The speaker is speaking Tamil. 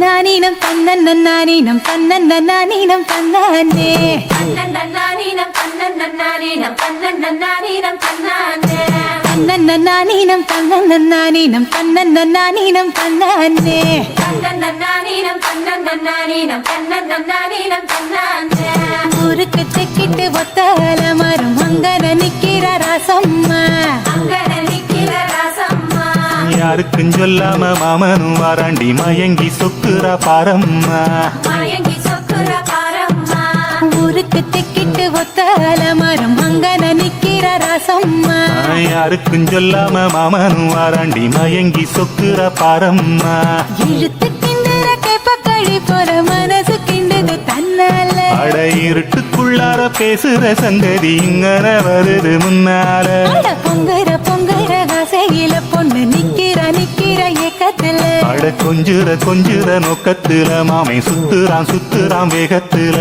തന്നീനം തന്നീനം തന്നീനം തന്നേ തന്നീനം തന്നീനം തന്നീനം തന്നേ മരം அங்கன நிக்கிற ராசம்மா. அங்கன நிக்கிற ராசம்மா. யாருக்கும் சொல்லாம மாமனும் வாராண்டி மயங்கி சொக்குறா பாரம்மா. மயங்கி சொக்குற பாரம்மா. ஊருக்கு தெக்கிட்டு ஒத்தல மரம் அங்கன நிக்கிற ராசம்மா. யாருக்கும் சொல்லாம மாமனும் வாராண்டி மயங்கி சொக்குறா பாரம்மா. இழுத்து கிண்டுற கேப்ப கழி போற பேசுற சங்கதி இங்கன வருது முன்னால. பொங்குற பொங்குற ஆசையில பொண்ணு நிக்கிற நிக்கிற ஏக்கத்துல அட கொஞ்சுற கொஞ்சுற நோக்கத்துல மாமை சுத்துறான் சுத்துறான் வேகத்துல.